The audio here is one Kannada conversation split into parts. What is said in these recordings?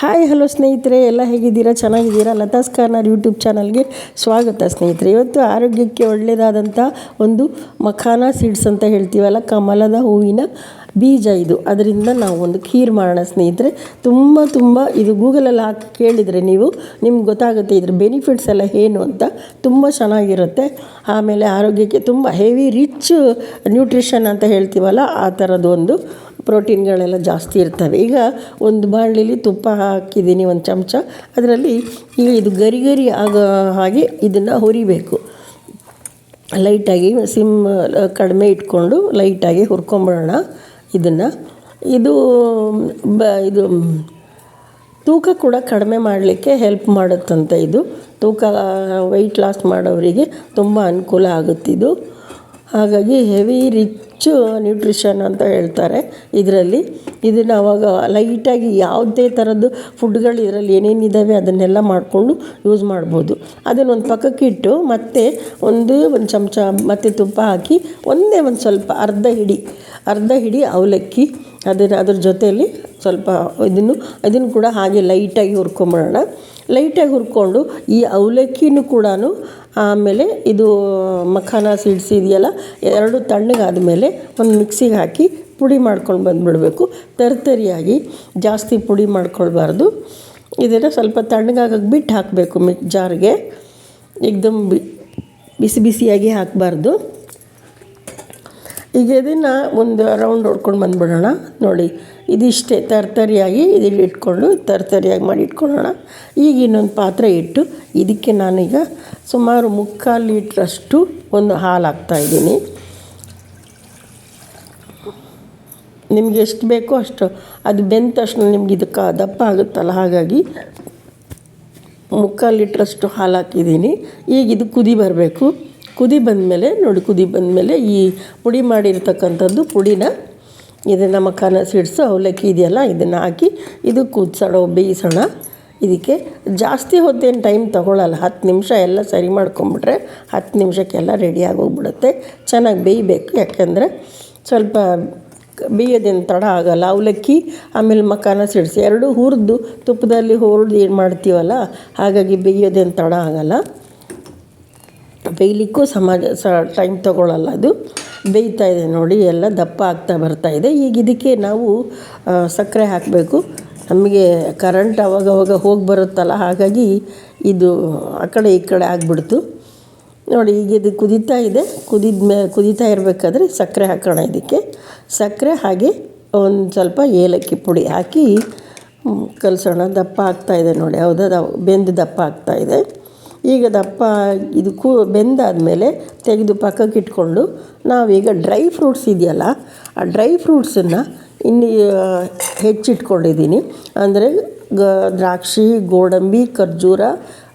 ಹಲೋ ಸ್ನೇಹಿತರೆ, ಎಲ್ಲ ಹೇಗಿದ್ದೀರಾ? ಚೆನ್ನಾಗಿದ್ದೀರಾ? ಲತಾಸ್ ಕಾರ್ನರ್ ಯೂಟ್ಯೂಬ್ ಚಾನಲ್ಗೆ ಸ್ವಾಗತ ಸ್ನೇಹಿತರೆ. ಇವತ್ತು ಆರೋಗ್ಯಕ್ಕೆ ಒಳ್ಳೆಯದಾದಂಥ ಒಂದು ಮಖಾನ ಸೀಡ್ಸ್ ಅಂತ ಹೇಳ್ತೀವಲ್ಲ, ಕಮಲದ ಹೂವಿನ ಬೀಜ ಇದು. ಅದರಿಂದ ನಾವು ಒಂದು ಖೀರ್ ಮಾಡೋಣ ಸ್ನೇಹಿತರೆ. ತುಂಬ ತುಂಬ ಇದು ಗೂಗಲಲ್ಲಿ ಹಾಕಿ ಕೇಳಿದರೆ ನೀವು ನಿಮ್ಗೆ ಗೊತ್ತಾಗುತ್ತೆ ಇದ್ರ ಬೆನಿಫಿಟ್ಸ್ ಎಲ್ಲ ಏನು ಅಂತ. ತುಂಬ ಚೆನ್ನಾಗಿರುತ್ತೆ. ಆಮೇಲೆ ಆರೋಗ್ಯಕ್ಕೆ ತುಂಬ ಹೆವಿ ರಿಚ್ ನ್ಯೂಟ್ರಿಷನ್ ಅಂತ ಹೇಳ್ತೀವಲ್ಲ, ಆ ಥರದ್ದು ಒಂದು ಪ್ರೋಟೀನ್ಗಳೆಲ್ಲ ಜಾಸ್ತಿ ಇರ್ತವೆ. ಈಗ ಒಂದು ಬಾಣಲಿಲಿ ತುಪ್ಪ ಹಾಕಿದ್ದೀನಿ ಒಂದು ಚಮಚ. ಅದರಲ್ಲಿ ಈಗ ಇದು ಗರಿ ಗರಿ ಆಗೋ ಹಾಗೆ ಇದನ್ನು ಹುರಿಬೇಕು. ಲೈಟಾಗಿ ಸಿಮ್ ಕಡಿಮೆ ಇಟ್ಕೊಂಡು ಲೈಟಾಗಿ ಹುರ್ಕೊಂಬಿಡೋಣ. ಇದನ್ನು. ಇದು, ಬ, ಇದು, ತೂಕ ಕೂಡ ಕಡಿಮೆ ಮಾಡಲಿಕ್ಕೆ ಹೆಲ್ಪ್ ಮಾಡುತ್ತಂತೆ ಇದು. ತೂಕ ವೆಯ್ಟ್ ಲಾಸ್ ಮಾಡೋರಿಗೆ ತುಂಬ ಅನುಕೂಲ ಆಗುತ್ತಿದ್ದು ಹಾಗಾಗಿ ಹೆವಿ ರಿಚ್ ನ್ಯೂಟ್ರಿಷನ್ ಅಂತ ಹೇಳ್ತಾರೆ ಇದರಲ್ಲಿ. ಇದನ್ನು ಅವಾಗ ಲೈಟಾಗಿ ಯಾವುದೇ ಥರದ್ದು ಫುಡ್ಗಳು ಇದರಲ್ಲಿ ಏನೇನಿದ್ದಾವೆ ಅದನ್ನೆಲ್ಲ ಮಾಡಿಕೊಂಡು ಯೂಸ್ ಮಾಡ್ಬೋದು. ಅದನ್ನು ಒಂದು ಪಕ್ಕಕ್ಕೆ ಇಟ್ಟು ಮತ್ತೆ ಒಂದು ಒಂದು ಚಮಚ, ಮತ್ತು ತುಪ್ಪ ಹಾಕಿ ಒಂದೇ ಒಂದು ಸ್ವಲ್ಪ ಅರ್ಧ ಹಿಡಿ ಅರ್ಧ ಹಿಡಿ ಅವಲಕ್ಕಿ, ಅದನ್ನು ಅದ್ರ ಜೊತೆಯಲ್ಲಿ ಸ್ವಲ್ಪ ಇದನ್ನು ಇದನ್ನು ಕೂಡ ಹಾಗೆ ಲೈಟಾಗಿ ಹುರ್ಕೊಂಬಿಡೋಣ ಲೈಟಾಗಿ ಹುರ್ಕೊಂಡು ಈ ಅವಲಕ್ಕಿನೂ ಕೂಡ ಆಮೇಲೆ ಇದು ಮಖಾನ ಸೀಡ್ಸ್ ಇದೆಯಲ್ಲ, ಎರಡು ತಣ್ಣಗಾದ ಮೇಲೆ ಒಂದು ಮಿಕ್ಸಿಗೆ ಹಾಕಿ ಪುಡಿ ಮಾಡ್ಕೊಂಡು ಬಂದುಬಿಡಬೇಕು. ತರ್ತರಿಯಾಗಿ ಜಾಸ್ತಿ ಪುಡಿ ಮಾಡ್ಕೊಳ್ಬಾರ್ದು. ಇದನ್ನು ಸ್ವಲ್ಪ ತಣ್ಣಗಾಗಕ್ಕೆ ಬಿಟ್ಟು ಹಾಕಬೇಕು ಮಿಕ್ ಜಾರ್ಗೆ. ಎಕ್ದಮ್ ಬಿ, ಬಿಸಿ ಬಿಸಿಯಾಗಿ ಹಾಕಬಾರ್ದು. ಈಗ ಇದನ್ನು ಒಂದು ರೌಂಡ್ ಹೊಡ್ಕೊಂಡು ಬಂದುಬಿಡೋಣ. ನೋಡಿ, ಇದಿಷ್ಟೇ ತರ್ತರಿಯಾಗಿ ಇದಿಲ್ಲಿ ಇಟ್ಕೊಂಡು, ತರ್ತರಿಯಾಗಿ ಮಾಡಿ ಇಟ್ಕೊಳ್ಳೋಣ. ಈಗ ಇನ್ನೊಂದು ಪಾತ್ರೆ ಇಟ್ಟು, ಇದಕ್ಕೆ ನಾನೀಗ ಸುಮಾರು ಮುಕ್ಕಾಲು ಲೀಟ್ರಷ್ಟು ಒಂದು ಹಾಲು ಹಾಕ್ತಾಯಿದ್ದೀನಿ ನಿಮ್ಗೆ ಎಷ್ಟು ಬೇಕೋ ಅಷ್ಟು. ಅದು ಬೆಂದ ತಕ್ಷಣ ನಿಮ್ಗೆ ಇದಕ್ಕೆ ದಪ್ಪ ಆಗುತ್ತಲ್ಲ, ಹಾಗಾಗಿ ಮುಕ್ಕಾಲು ಲೀಟ್ರಷ್ಟು ಹಾಲು ಹಾಕಿದ್ದೀನಿ. ಈಗ ಇದು ಕುದಿ ಬರಬೇಕು. ಕುದಿ ಬಂದಮೇಲೆ ನೋಡಿ, ಕುದಿ ಬಂದಮೇಲೆ ಈ ಪುಡಿ ಮಾಡಿರ್ತಕ್ಕಂಥದ್ದು ಪುಡಿನ ಇದನ್ನು ಮಖಾನ ಸಿಡ್ಸು ಅವಲಕ್ಕಿ ಇದೆಯಲ್ಲ, ಇದನ್ನು ಹಾಕಿ ಇದು ಕುದಿಸೋಣ ಬೇಯಿಸೋಣ. ಇದಕ್ಕೆ ಜಾಸ್ತಿ ಹೊತ್ತೇನು ಟೈಮ್ ತೊಗೊಳ್ಳಲ್ಲ ಹತ್ತು ನಿಮಿಷ ಎಲ್ಲ ಸರಿ ಮಾಡ್ಕೊಂಬಿಟ್ರೆ ಹತ್ತು ನಿಮಿಷಕ್ಕೆಲ್ಲ ರೆಡಿಯಾಗಿ ಹೋಗ್ಬಿಡುತ್ತೆ ಚೆನ್ನಾಗಿ ಬೇಯಬೇಕು. ಯಾಕೆಂದರೆ ಸ್ವಲ್ಪ ಬೇಯೋದೇನು ತಡ ಆಗೋಲ್ಲ. ಅವಲಕ್ಕಿ, ಆಮೇಲೆ ಮಖಾನ ಸಿಡಿಸಿ ಎರಡೂ ಹುರಿದು ತುಪ್ಪದಲ್ಲಿ ಹುರಿದು ಏನು ಮಾಡ್ತೀವಲ್ಲ, ಹಾಗಾಗಿ ಬೇಯೋದೇನು ತಡ ಆಗೋಲ್ಲ. ಬೇಯಲಿಕ್ಕೂ ಸಮಾಜ ಸ ಟೈಮ್ ತೊಗೊಳ್ಳಲ್ಲ ಅದು. ಬೇಯ್ತಾ ಇದೆ ನೋಡಿ, ಎಲ್ಲ ದಪ್ಪ ಆಗ್ತಾ ಬರ್ತಾ ಇದೆ. ಈಗ ಇದಕ್ಕೆ ನಾವು ಸಕ್ಕರೆ ಹಾಕಬೇಕು. ನಮಗೆ ಕರೆಂಟ್ ಅವಾಗವಾಗ ಹೋಗಿ ಬರುತ್ತಲ್ಲ, ಹಾಗಾಗಿ ಇದು ಆ ಕಡೆ ಈ ಕಡೆ ಆಗಿಬಿಡ್ತು. ನೋಡಿ, ಈಗ ಇದು ಕುದೀತಾ ಇದೆ. ಕುದಿದ ಮೇ, ಕುದೀತಾ ಇರಬೇಕಾದ್ರೆ ಸಕ್ಕರೆ ಹಾಕೋಣ ಇದಕ್ಕೆ. ಸಕ್ಕರೆ ಹಾಗೆ ಒಂದು ಸ್ವಲ್ಪ ಏಲಕ್ಕಿ ಪುಡಿ ಹಾಕಿ ಕಲಸೋಣ. ದಪ್ಪ ಆಗ್ತಾಯಿದೆ ನೋಡಿ, ಹೌದಾ? ಬೆಂದು ದಪ್ಪ ಆಗ್ತಾಯಿದೆ ಈಗ ದಪ್ಪ ಇದು ಕೂ ಬೆಂದಾದಮೇಲೆ ತೆಗೆದು ಪಕ್ಕಕ್ಕೆ ಇಟ್ಕೊಂಡು ನಾವೀಗ ಡ್ರೈ ಫ್ರೂಟ್ಸ್ ಇದೆಯಲ್ಲ, ಆ ಡ್ರೈ ಫ್ರೂಟ್ಸನ್ನು ಇನ್ನು ಹೆಚ್ಚಿಟ್ಕೊಂಡಿದ್ದೀನಿ. ಅಂದರೆ ಗ, ದ್ರಾಕ್ಷಿ, ಗೋಡಂಬಿ, ಖರ್ಜೂರ,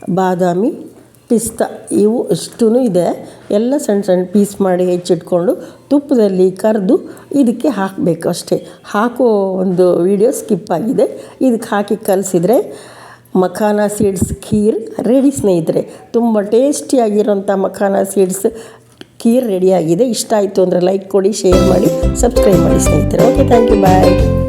ಬಾದಾಮಿ, ಪಿಸ್ತಾ ಇವು ಇಷ್ಟೂ ಇದೆ. ಎಲ್ಲ ಸಣ್ಣ ಸಣ್ಣ ಪೀಸ್ ಮಾಡಿ ಹೆಚ್ಚಿಟ್ಕೊಂಡು ತುಪ್ಪದಲ್ಲಿ ಕರೆದು ಇದಕ್ಕೆ ಹಾಕಬೇಕು ಅಷ್ಟೇ. ಹಾಕೋ ಒಂದು ವಿಡಿಯೋ ಸ್ಕಿಪ್ ಆಗಿದೆ. ಇದಕ್ಕೆ ಹಾಕಿ ಕಲಸಿದ್ರೆ ಮಖಾನ ಸೀಡ್ಸ್ ಖೀರ್ ರೆಡಿ ಸ್ನೇಹಿತರೆ. ತುಂಬ ಟೇಸ್ಟಿಯಾಗಿರೋಂಥ ಮಖಾನ ಸೀಡ್ಸ್ ಖೀರ್ ರೆಡಿಯಾಗಿದೆ ಇಷ್ಟ ಆಯಿತು ಅಂದರೆ ಲೈಕ್ ಕೊಡಿ ಶೇರ್ ಮಾಡಿ ಸಬ್ಸ್ಕ್ರೈಬ್ ಮಾಡಿ ಸ್ನೇಹಿತರೆ. Okay thank you bye